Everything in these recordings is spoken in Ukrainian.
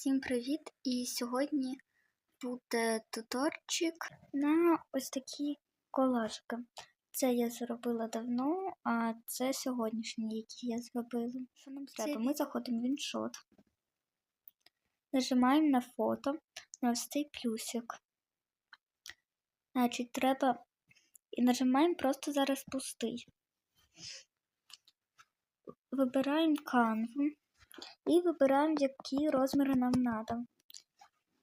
Всім привіт! І сьогодні буде туторчик на ось такі колажики. Це я зробила давно, а це сьогоднішні, які я зробила. Що нам треба? Ми заходимо в іншот, нажимаємо на фото, на ось цей плюсик. Значить, треба і нажимаємо просто зараз пустий. Вибираємо канву. І вибираємо, які розміри нам треба.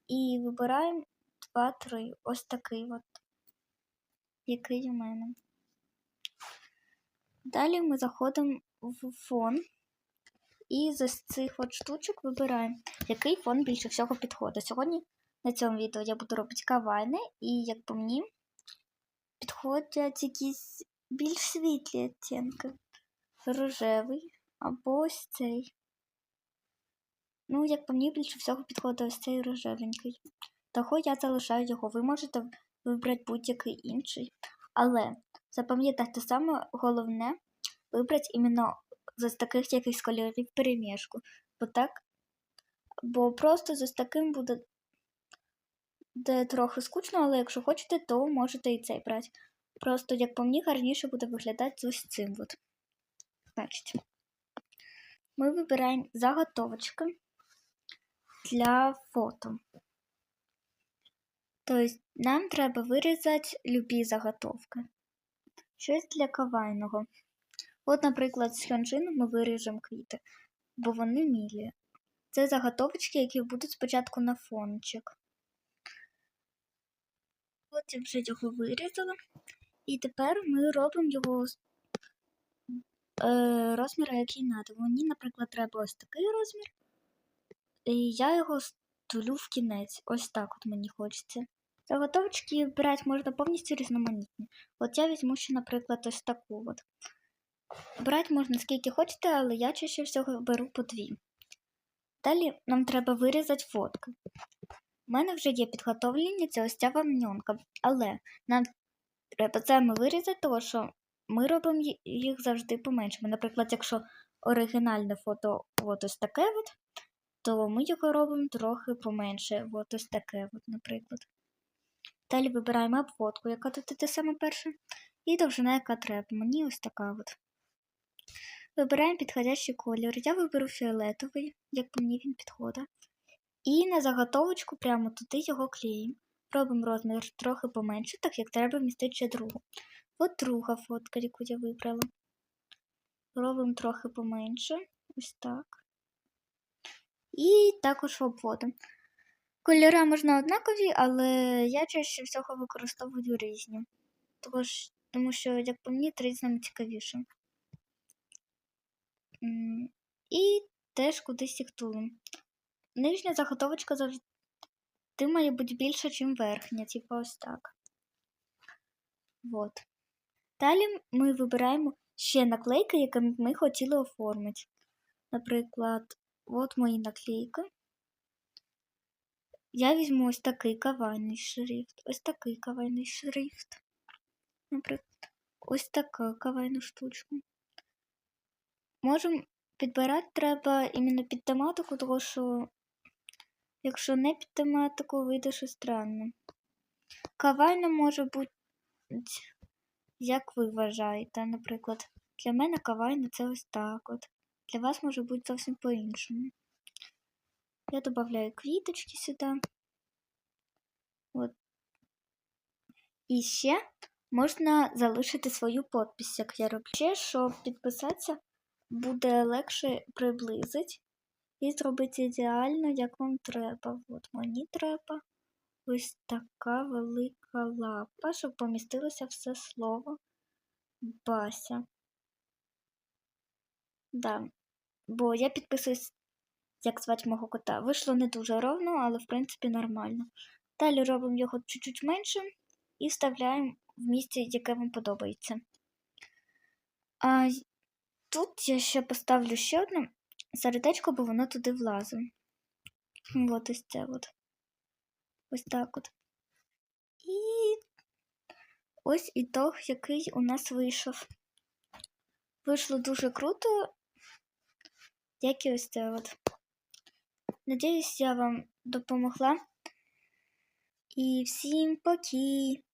І вибираємо 2-3. Ось такий от, який у мене. Далі ми заходимо в фон. І з цих от штучок вибираємо, який фон більше всього підходить. Сьогодні на цьому відео я буду робити кавайни, і, як по мені, підходять якісь більш світлі оттінки. Рожевий або ось цей. Ну, як по мені, більше всього підходить ось цей рожевенький. Того я залишаю його. Ви можете вибрати будь-який інший. Але запам'ятайте саме головне вибрати іменно з таких якихось кольорів перемішку. Бо так, бо просто з таким буде де трохи скучно, але якщо хочете, то можете і цей брати. Просто, як по мені, гарніше буде виглядати ось цим. От. Значить, ми вибираємо заготовочки для фото. Тобто нам треба вирізати любі заготовки. Щось для кавайного. От, наприклад, з хьонджину ми виріжемо квіти, бо вони мілі. Це заготовочки, які будуть спочатку на фончик. От я вже його вирізала. І тепер ми робимо його е, розмір, який треба. Мені, наприклад, треба ось такий розмір. І я його стулю в кінець. Ось так от мені хочеться. Заготовочки брати можна повністю різноманітні. От я візьму ще, наприклад, ось таку от. Брати можна скільки хочете, але я чаще всього беру по дві. Далі нам треба вирізати фотки. У мене вже є підготовлені це ось ця вамньонка, але нам треба саме вирізати, тому що ми робимо їх завжди поменшими. Наприклад, якщо оригінальне фото от ось таке, от, то ми його робимо трохи поменше. От ось таке, от, наприклад. Далі вибираємо обводку, яка тут іде саме перша, і довжина, яка треба. Мені ось така от. Вибираємо підходящий колір. Я виберу фіолетовий, як мені він підходить. І на заготовочку прямо туди його клеїмо. Робимо розмір трохи поменше, так як треба вмістити ще другу. От друга фотка, яку я вибрала. Робимо трохи поменше. Ось так. І також обводимо. Кольори можна однакові, але я чаще всього використовую різні. Тож, тому що, як по мені, різним цікавіше. І теж кудись їх тулим. Нижня заготовочка завжди має бути більша, ніж верхня, типу ось так. Вот. Далі ми вибираємо ще наклейки, які ми хотіли оформити. Наприклад, от мої наклейки. Я візьму ось такий кавайний шрифт, ось такий кавайний шрифт. Наприклад, ось така кавайну штучку. Можемо підбирати треба іменно під тематику, тому що, якщо не під тематику, вийде щось странне. Кавайна може бути, як ви вважаєте, наприклад, для мене кавайна це ось так от. Для вас може бути зовсім по-іншому. Я додаю квіточки сюди. От. І ще можна залишити свою подпись, як я роблю. Ще, щоб підписатися, буде легше приблизити і зробити ідеально, як вам треба. От мені треба ось така велика лапа, щоб помістилося все слово Бася. Да. Бо я підписуюсь як звати мого кота. Вийшло не дуже ровно, але в принципі нормально. Далі робимо його чуть-чуть менше і вставляємо в місце, яке вам подобається. А Тут я ще поставлю ще одне сердечко, бо воно туди влазить. От ось це от. Ось так от. І ось ітог, який у нас вийшов. Вийшло дуже круто, як і ось це от. Надіюсь, я вам допомогла. І всім поки!